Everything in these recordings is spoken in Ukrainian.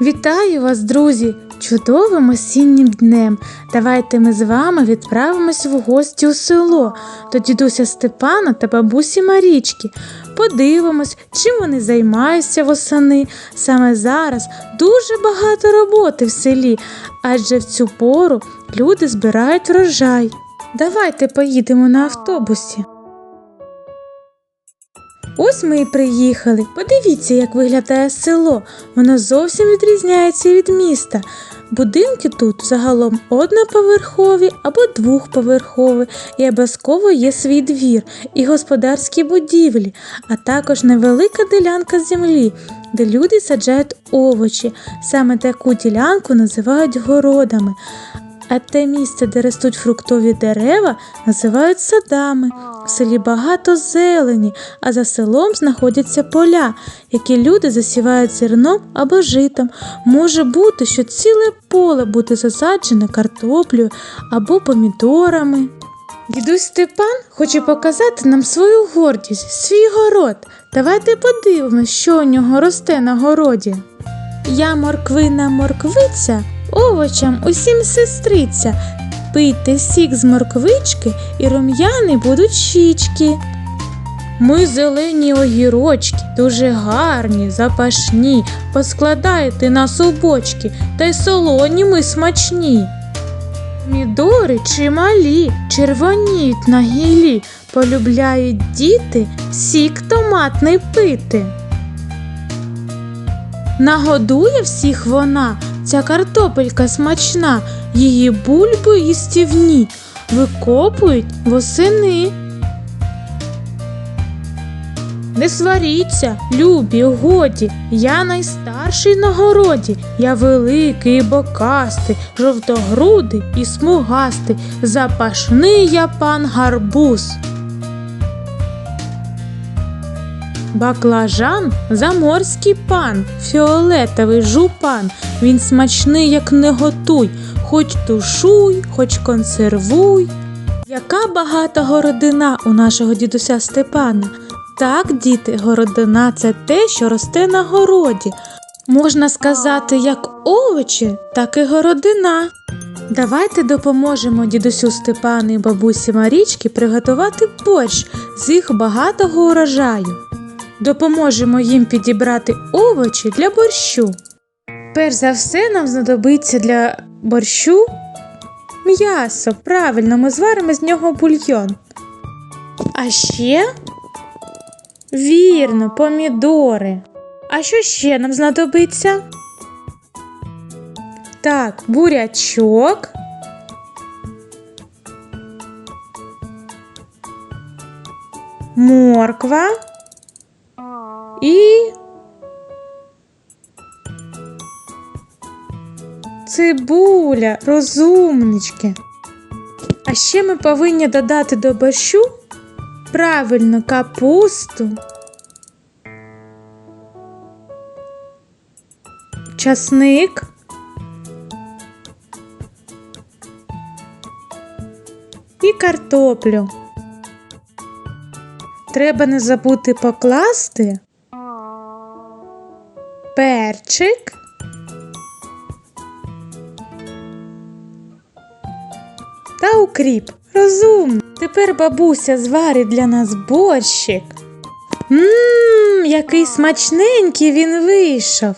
Вітаю вас, друзі! Чудовим осіннім днем. Давайте ми з вами відправимось в гості у село до дідуся Степана та бабусі Марічки. Подивимось, чим вони займаються восени. Саме зараз дуже багато роботи в селі, адже в цю пору люди збирають врожай. Давайте поїдемо на автобусі. Ось ми і приїхали. Подивіться, як виглядає село. Воно зовсім відрізняється від міста. Будинки тут загалом одноповерхові або двохповерхові, і обов'язково є свій двір і господарські будівлі, а також невелика ділянка землі, де люди саджають овочі. Саме таку ділянку називають городами. А те місце, де ростуть фруктові дерева, називають садами. В селі багато зелені, а за селом знаходяться поля, які люди засівають зерном або житом. Може бути, що ціле поле буде засаджене картоплею або помідорами. Дідусь Степан хоче показати нам свою гордість, свій город. Давайте подивимось, що у нього росте на городі. Я морквина морквиця, овочам усім сестриця. Пийте сік з морквички і рум'яни будуть щічки. Ми зелені огірочки, дуже гарні, запашні, поскладайте нас у бочки, та й солоні ми смачні. Помідори чималі, червоніють на гілі, полюбляють діти сік томатний пити. Нагодує всіх вона, ця картопелька смачна, її бульби їстівні викопують восени. Не сваріться, любі, годі, я найстарший на городі, я великий і бокастий, жовтогрудий і смугастий, запашний я пан гарбуз. Баклажан заморський пан, фіолетовий жупан. Він смачний, як не готуй, хоч тушуй, хоч консервуй. Яка багата городина у нашого дідуся Степана. Так, діти, городина це те, що росте на городі. Можна сказати, як овочі, так і городина. Давайте допоможемо дідусю Степану і бабусі Марічки приготувати борщ з їх багатого урожаю. Допоможемо їм підібрати овочі для борщу. Перш за все, нам знадобиться для борщу м'ясо. Правильно, ми зваримо з нього бульйон. А ще вірно, помідори. А що ще нам знадобиться? Так, бурячок. Морква. І цибуля, розумнички. А ще ми повинні додати до борщу правильно капусту, часник. І картоплю. Треба не забути покласти перчик. Та укріп. Розумно. Тепер бабуся зварить для нас борщик. Ммм, який смачненький він вийшов.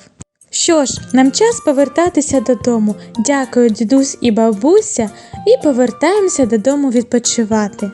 Що ж, нам час повертатися додому. Дякую, дідусь і бабуся, і повертаємося додому відпочивати.